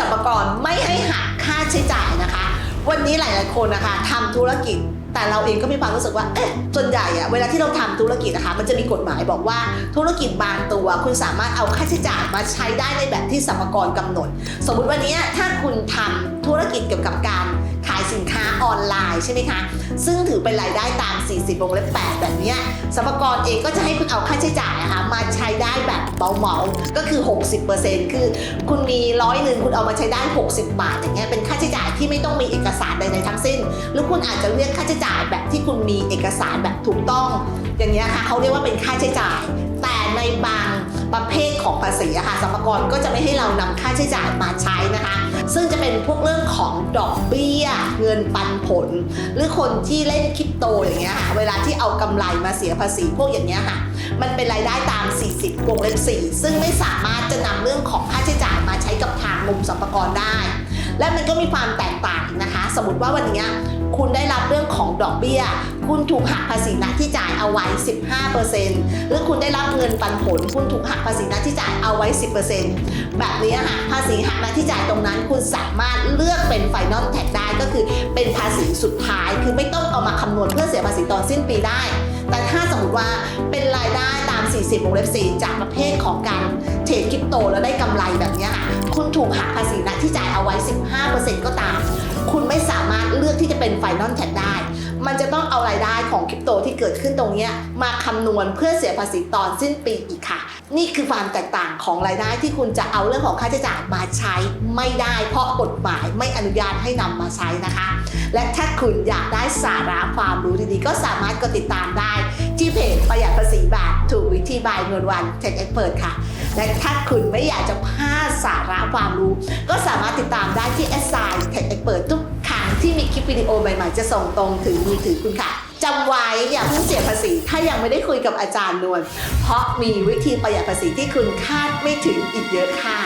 สรรพากรไม่ให้หักค่าใช้จ่ายนะคะ วันนี้หลาย ๆ คนนะคะทำธุรกิจ แต่เราเองก็มีความรู้สึกว่าเอ๊ะส่วนใหญ่อะเวลาที่เราทำธุรกิจนะคะมันจะมีกฎหมายบอกว่าธุรกิจบางตัว คุณสามารถเอาค่าใช้จ่ายมาใช้ได้ในแบบที่สรรพากรกำหนด สมมุติวันนี้ถ้าคุณทำธุรกิจเกี่ยวกับการ ใช่ไหมคะ ซึ่งถือเป็นรายได้ตาม 40วงเล็บ8แบบเนี้ยสรรพากรเองก็จะให้คุณเอาค่าใช้จ่ายนะคะมาใช้ได้แบบเบาๆก็คือ 60%คือ คุณมีร้อยหนึ่งคุณเอามาใช้ได้ 60 บาท อย่างเงี้ยเป็นค่าใช้จ่ายที่ไม่ต้องมีเอกสารใดๆทั้งสิ้น หรือคุณอาจจะเรียกค่าใช้จ่ายแบบที่คุณมีเอกสารแบบถูกต้อง อย่างเงี้ยค่ะเขาเรียกว่าเป็นค่าใช้จ่ายแต่ ในบางประเภทของภาษีอะค่ะสรรพากรก็จะไม่ให้เรานำค่าใช้จ่ายมาใช้นะคะ ซึ่งจะเป็นพวกเรื่องของดอกเบี้ย เงินปันผล หรือคนที่เล่นคริปโตอย่างเงี้ยค่ะเวลาที่เอากำไรมาเสียภาษีพวกอย่างเงี้ยค่ะ มันเป็นรายได้ตาม 40วงเล็บ4ซึ่งไม่สามารถจะนำเรื่องของค่าใช้จ่ายมาใช้กับทางมุมสรรพากรได้ และมันก็มีความแตกต่างนะคะ สมมติว่าวันเนี้ย คุณได้รับเรื่องของดอกเบี้ย คุณถูกหักภาษีหน้าที่จ่ายเอาไว้ 15%หรือคุณได้รับเงินปันผล คุณถูกหักภาษีหน้าที่จ่ายเอาไว้ 10%แบบนี้ค่ะภาษีหักหน้าที่จ่ายตรงนั้น คุณสามารถเลือกเป็นไฟนอลแท็กได้ก็คือเป็นภาษีสุดท้าย คือไม่ต้องเอามาคำนวณเพื่อเสียภาษีตอนสิ้นปีได้ แต่ถ้าสมมติว่าเป็นรายได้ตาม 40วงเล็บ4จากประเภทของการเทรดคริปโตแล้วได้กำไรแบบนี้ค่ะคุณถูกหักภาษีนะที่จ่ายเอาไว้ 15%ก็ตาม คุณไม่สามารถเลือกที่จะเป็น Final Tax ได้ มันจะต้องเอารายได้ของคริปโตที่เกิดขึ้นตรงนี้มาคำนวณเพื่อเสียภาษีตอนสิ้นปีอีกค่ะ นี่คือความแตกต่างของรายได้ที่คุณจะเอาเรื่องของค่าใช้จ่ายมาใช้ไม่ได้ เพราะกฎหมายไม่อนุญาตให้นำมาใช้นะคะ และถ้าคุณอยากได้สาระความรู้ดีๆ ก็สามารถกดติดตามได้ ที่เพจประหยัดภาษีบาทถูกวิธีบายนวลวันเทคเอ็กเปิดค่ะ และถ้าคุณไม่อยากจะพลาดสาระความรู้ ก็สามารถติดตามได้ที่ s อ i เทคเอ็กเปิดทุกครั้งที่มี คลิปวิดีโอใหม่ๆ จะส่งตรงถึงมือถือคุณค่ะจำไว้อย่าเพิ่งเสียภาษี ถ้ายังไม่ได้คุยกับอาจารย์นวลเพราะมีวิธีประหยัดภาษีที่คุณคาดไม่ถึงอีกเยอะค่ะ